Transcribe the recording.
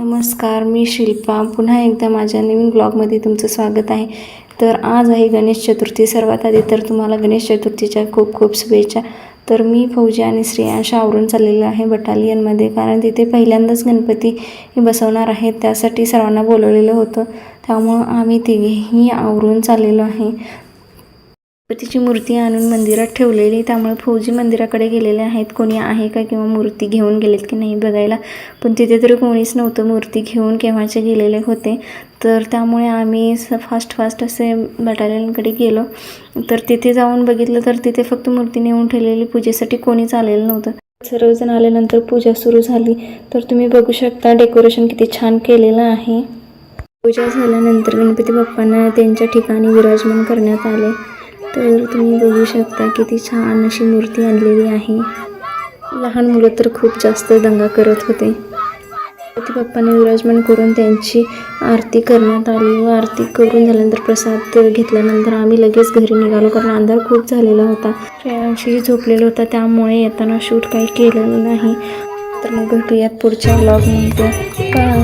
नमस्कार मी शिल्पा. पुन्हा एकदा माझ्या नवीन ब्लॉगमध्ये तुमचं स्वागत आहे. तर आज आहे गणेश चतुर्थी. सर्वात आधी तर तुम्हाला गणेश चतुर्थीच्या खूप खूप शुभेच्छा. तर मी फौजी आणि श्रेयांश आवरून चाललेलं आहे बटालियनमध्ये कारण तिथे पहिल्यांदाच गणपती बसवणार आहेत. त्यासाठी सर्वांना बोलवलेलं होतं. त्यामुळं आम्ही तिघेही आवरून चाललेलो आहे. गणपतीची मूर्ती आणून मंदिरात ठेवलेली त्यामुळे फौजी मंदिराकडे गेलेले आहेत. कोणी आहे का किंवा मूर्ती घेऊन गेलेत की नाही बघायला. पण तिथे तरी कोणीच नव्हतं मूर्ती घेऊन केव्हाचे गेलेले होते. तर त्यामुळे आम्ही स फास्ट फास्ट असे बटालियनकडे गेलो. तर तिथे जाऊन बघितलं तर तिथे फक्त मूर्ती नेऊन ठेवलेली. पूजेसाठी कोणीच आलेलं नव्हतं. सर्वजण आल्यानंतर पूजा सुरू झाली. तर तुम्ही बघू शकता डेकोरेशन किती छान केलेलं आहे. पूजा झाल्यानंतर गणपती बाप्पांना त्यांच्या ठिकाणी विराजमान करण्यात आले. तर तुम्ही बघू शकता किती छान अशी मूर्ती आणलेली आहे. लहान मुलं तर खूप जास्त दंगा करत होते. गणपती बाप्पाने विराजमान करून त्यांची आरती करण्यात आली. व आरती करून झाल्यानंतर प्रसाद घेतल्यानंतर आम्ही लगेच घरी निघालो. कारण अंधार खूप झालेला होता. श्रेयांशी झोपलेला होता. त्यामुळे येताना शूट काही केलेलं नाही. तर मग भेटूयात पुढच्या ब्लॉगमध्ये काय